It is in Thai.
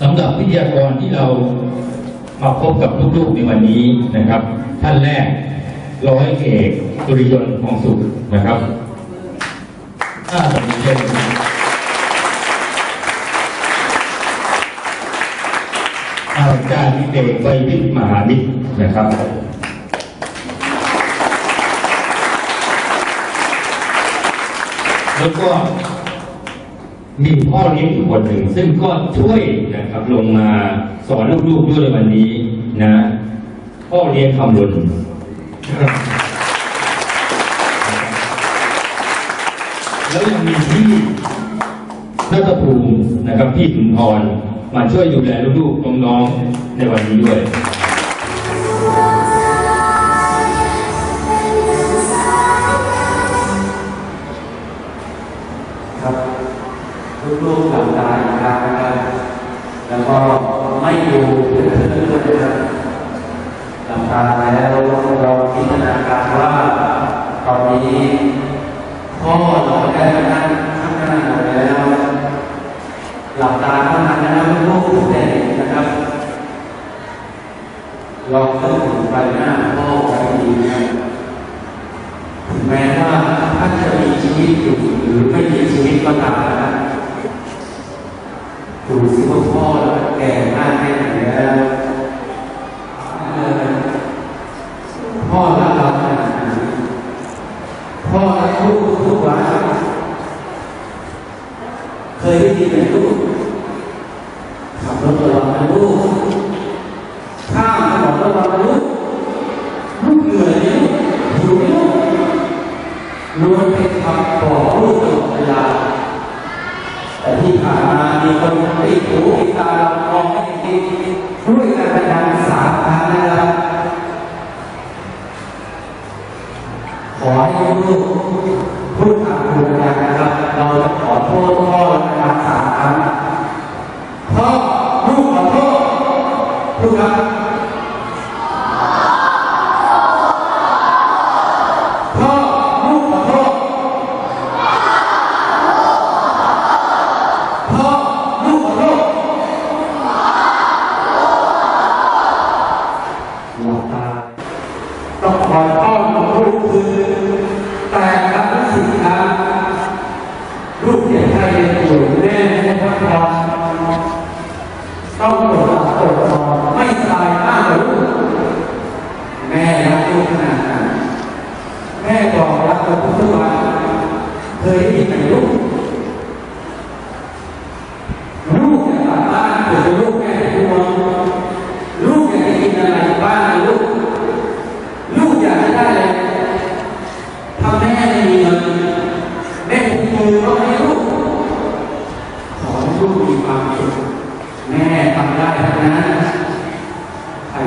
สำหรับวิทยากรที่เรามาพบกับลูกๆในวันนี้นะครับ ท่านแรกร้อยเอกสุริยนต์ทองสุขนะครับถ้าสวัสดีเช่นอาจารย์วิเศไวยวิทมหาวิทนะครับแล้วก็ มีพ่อเลี้ยงอีกคนหนึ่ง ซึ่งก็ช่วยนะครับลงมาสอนลูกๆด้วยวันนี้นะพ่อเลี้ยงคำลุนแล้วยังมีพี่นัทภูมินะครับพี่สุนทรมาช่วยดูแลลูกๆน้องๆในวันนี้ด้วยครับ ลูกๆหลับตาอีกครั้งนะครับแล้วก็ไม่ดูเพื่อนๆด้วยนะครับหลับตาแล้วเราจินตนาการว่าตอนนี้พ่อเราได้นั่งข้างหน้าเราแล้ว หลับตาเท่านั้นนะครับลูกๆเด็กนะครับลองนึกถึงใบหน้าพ่อไว้ดีนะครับแม้ว่าท่านจะมีชีวิตอยู่หรือไม่มีชีวิตก็ตามนะดูสิว่าพ่อเราแก่มากแค่ไหนแล้วเออพ่อรักเราขนาดไหนพ่อรักลูกทุกวันเค ยได้ยินไหมลูกขับรถระวังนะลูกข้ามถนนระวังนะลูกลูกเหนื่อยไหมลูกหิวไหมลูกล้วนเป็นคำบอกลูกตลอดเวลาแต่ที่ผ่านมามีคนติดหูติดตาเรามองไม่ดีด้วยการพนันสามครั้งนะครับขอให้ลูก ลูกครับพ่อลูกขอโทษพ่อลูกขอโทษหลับตาต้องคอยพ่อของลูกคือ ยได้ยินไหมลูกลูกจะกลับบ้านเกิดลูกแม่ทุกวันลูกอยากจะกินอะไรบ้างลูก ลูกอยากได้อะไรถ้าแม่ไม่มีเงินแม่คงมือก็ให้ลูกขอให้ลูกมีความสุขแม่ทำได้ทั้งนั้น